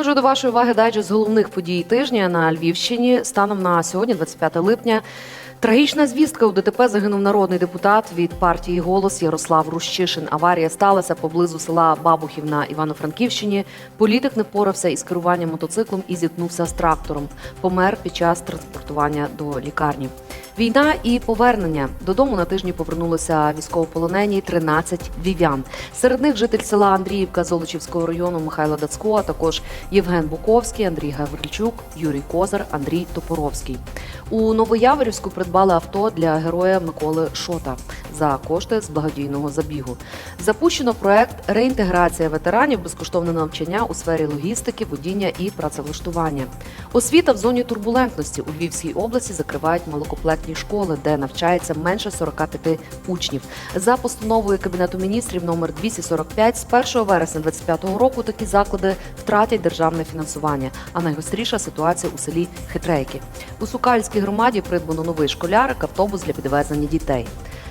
Отже, до вашої уваги дайджест з головних подій тижня на Львівщині. Станом на сьогодні, 25 липня. Трагічна звістка у ДТП загинув народний депутат від партії Голос Ярослав Рущишин. Аварія сталася поблизу села Бабухів на Івано-Франківщині. Політик не впорався із керуванням мотоциклом і зіткнувся з трактором. Помер під час транспортування до лікарні. Війна і повернення додому на тижні повернулися військовополонені 13 вів'ян. Серед них житель села Андріївка Золочівського району Михайло Дацько, а також Євген Буковський, Андрій Гаврильчук, Юрій Козар, Андрій Топоровський. У Новояворівську придбали авто для героя Миколи Шота за кошти з благодійного забігу. Запущено проект реінтеграція ветеранів, безкоштовне навчання у сфері логістики, водіння і працевлаштування. Освіта в зоні турбулентності у Львівській області закривають малокомплектні школи, де навчається менше 45 учнів. За постановою Кабінету міністрів номер 245 з 1 вересня 2025 року такі заклади втратять державне фінансування. А найгостріша ситуація у селі Хитрейки. У Сукальській громаді придбано новий школярик, автобус для підвезення дітей.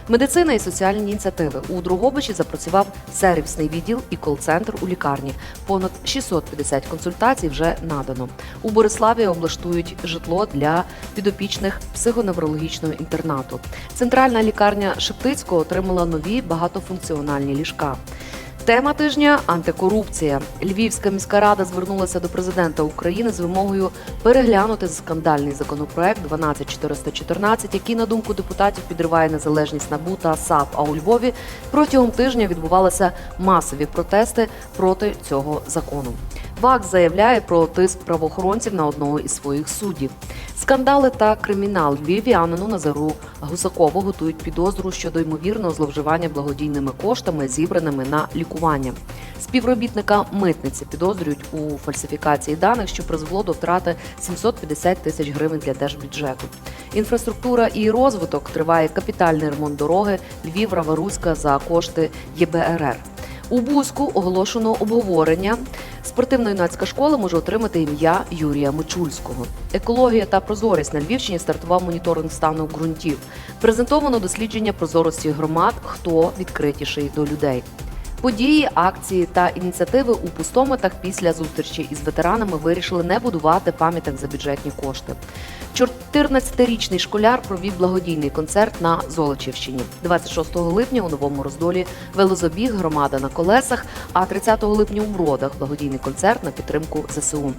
Медицина і соціальні ініціативи у Другобичі запрацював сервісний відділ і кол-центр у лікарні. Понад 650 консультацій вже надано. У Бориславі облаштують житло для підопічних психоневрологічного інтернату. Центральна лікарня Шептицького отримала нові багатофункціональні ліжка. Тема тижня антикорупція. Львівська міська рада звернулася до президента України з вимогою переглянути скандальний законопроект 12414, який, на думку депутатів, підриває незалежність НАБУ та САП. А у Львові протягом тижня відбувалися масові протести проти цього закону. ВАКС заявляє про тиск правоохоронців на одного із своїх суддів. Скандали та кримінал львів'янину Назару Гусакову готують підозру щодо ймовірного зловживання благодійними коштами, зібраними на лікування. Співробітника митниці підозрюють у фальсифікації даних, що призвело до втрати 750 тисяч гривень для держбюджету. Інфраструктура і розвиток триває капітальний ремонт дороги Львів Раваруська за кошти ЄБРР. У Бузьку оголошено обговорення. Спортивно-юнацька школа може отримати ім'я Юрія Мичульського. Екологія та прозорість на Львівщині стартував моніторинг стану ґрунтів. Презентовано дослідження прозорості громад, хто відкритіший до людей. Події, акції та ініціативи у пустоматах після зустрічі із ветеранами вирішили не будувати пам'яток за бюджетні кошти. 14-річний школяр провів благодійний концерт на Золочівщині. 26 липня у новому роздолі велозабіг громада на колесах, а 30 липня у Бродах благодійний концерт на підтримку ЗСУ.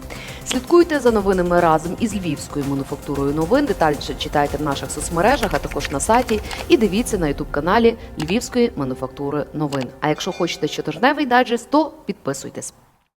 Слідкуйте за новинами разом із Львівською мануфактурою новин. Детальніше читайте в наших соцмережах, а також на сайті. І дивіться на ютуб каналі Львівської мануфактури новин. А якщо хочете щотижневий дайджест, то підписуйтесь.